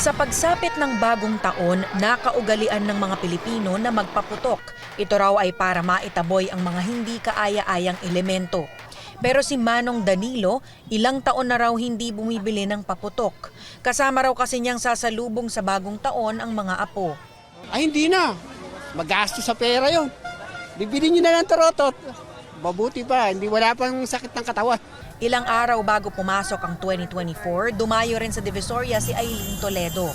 Sa pagsapit ng bagong taon, nakaugalian ng mga Pilipino na magpaputok. Ito raw ay para maitaboy ang mga hindi kaaya-ayang elemento. Pero si Manong Danilo, ilang taon na raw hindi bumibili ng paputok. Kasama raw kasi niyang sasalubong sa bagong taon ang mga apo. Ay, hindi na. Magastos sa pera yon. Bibili nyo na ng tarotot. Mabuti pa, hindi wala pang sakit ng katawan. Ilang araw bago pumasok ang 2024, dumayo rin sa Divisoria si Aileen Toledo.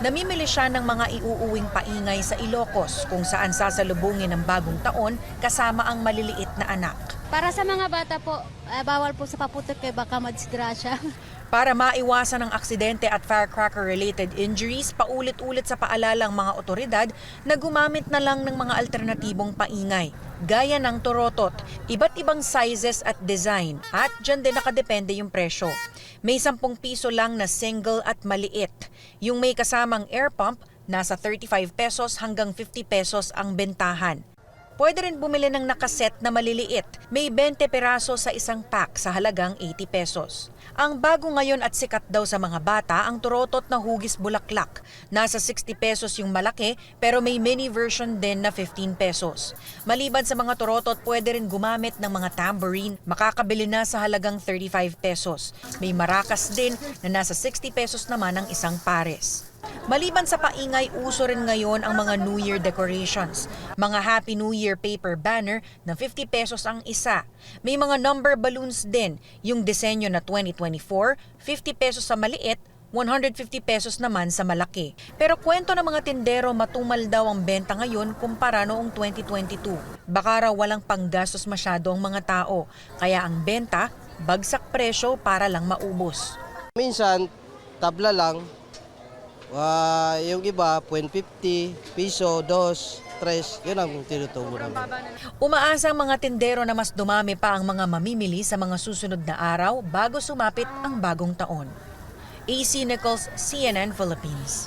Namimili siya ng mga iuuwing paingay sa Ilocos kung saan sasalubungin ang bagong taon kasama ang maliliit na anak. Para sa mga bata po, eh, bawal po sa paputok kay baka madisgrasya. Para maiwasan ang aksidente at firecracker-related injuries, paulit-ulit sa paalala ang mga otoridad na gumamit na lang ng mga alternatibong paingay, gaya ng torotot, iba't ibang sizes at design, at dyan din nakadepende yung presyo. May 10 piso lang na single at maliit. Yung may kasamang air pump, nasa 35 pesos hanggang 50 pesos ang bentahan. Pwede rin bumili ng nakaset na maliliit. May 20 peraso sa isang pack sa halagang 80 pesos. Ang bago ngayon at sikat daw sa mga bata ang turotot na hugis bulaklak. Nasa 60 pesos yung malaki pero may mini version din na 15 pesos. Maliban sa mga turotot, pwede rin gumamit ng mga tambourine. Makakabili na sa halagang 35 pesos. May marakas din na nasa 60 pesos naman ang isang pares. Maliban sa paingay, uso rin ngayon ang mga New Year decorations. Mga Happy New Year paper banner na 50 pesos ang isa. May mga number balloons din, yung disenyo na 2024, 50 pesos sa maliit, 150 pesos naman sa malaki. Pero kwento ng mga tindero matumal daw ang benta ngayon kumpara noong 2022. Baka raw walang panggastos masyado ang mga tao, kaya ang benta, bagsak presyo para lang maubos. Minsan, tabla lang. Ah, yung iba, 150, piso, dos, tres. Yun ang tinutubo namin. Umaasa ang mga tindero na mas dumami pa ang mga mamimili sa mga susunod na araw bago sumapit ang bagong taon. AC Nichols, CNN Philippines.